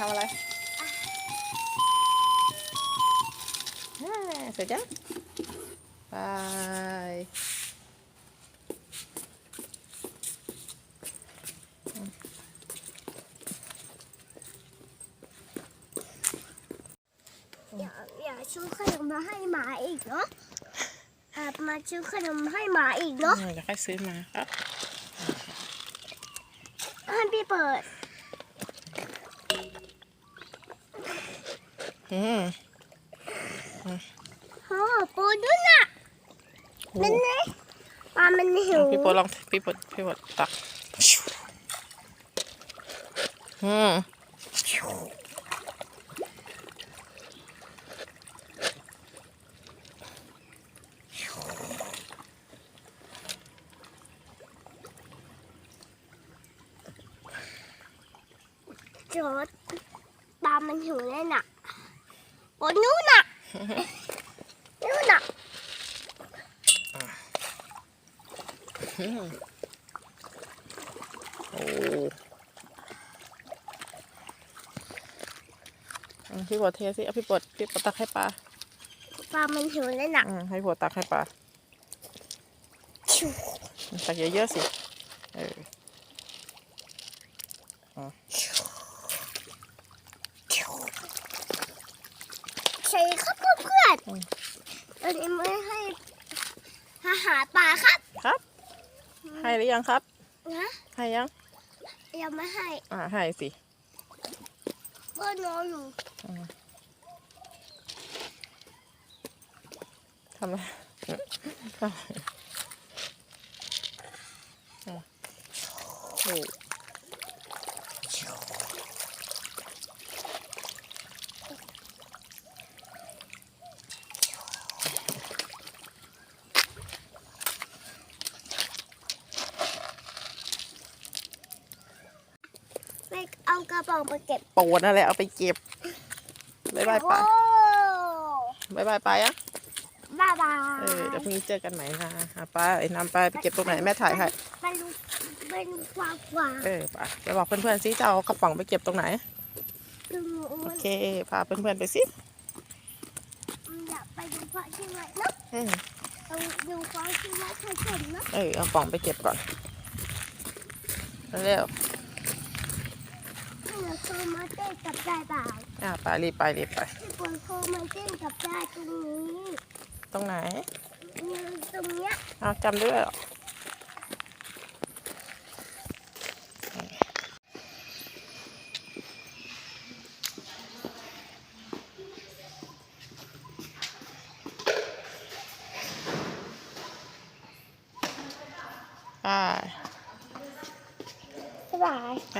ทำอะไรอ่าเสร็จยังบายอย่าอย่าซื้อขนมมาให้หมาอีกเนาะแอบมาซื้อขนมให้หมาอีกเนาะเออเดี๋ยวค่อยซื้อมาครับให้พี่เปิด อืมอ้ปูดุน่ะโอ้นั่นไงปลามันหิวพี่โปลองพี่โปพี่โปตักอืมจอดปลามันหิวแน่น่ะ ปูนู่นน่ะนู่นน่ะอืมโอ้อืมพี่โปเทสิเอาพี่โปพี่โปตักให้ปลาปลามันหิวแน่น่ะอืมให้พี่โปตักให้ปลาตักเยอะๆสิเออ ใช่ครับเพื่อนๆตอนนี้ไม่ให้อาหารปลาครับ ครับ ให้หรือยังครับนะให้ยัง ยังไม่ให้ อ่าให้สิก็นอนอยู่ทำอะไรทำอะไรอะโอ้ เอากระป๋องไปเก็บโปนอะไรเอาไปเก็บบ๊ายบายปลาโอ้บ๊ายบายปลายังบ๊ายบายเออเดี๋ยวพรุ่งนี้เจอกันใหม่นะอะไปไอ้น้ำไปไปเก็บตรงไหนแม่ถ่ายให้ไปดูไปดูกวางกวางเออไปไปบอกเพื่อนๆซิจะเอากระป๋องไปเก็บตรงไหนดูโอเคพาเพื่อนๆไปสิอยากไปดูกวางที่ไหนเนาะเออเอาดูกวางที่ไหนเคยเห็นเนาะเออเอากระป๋องไปเก็บก่อนเร็ว ให้เราโทรมาเต้นกับยายบ่าวๆอะไปรีบไปรีบไปที่คนโทรมาเต้นกับยายตรงนี้ตรงไหนเนี่ยตรงเนี้ยเอาจำได้ด้วยเหรอไปบ๊ายบาย ไป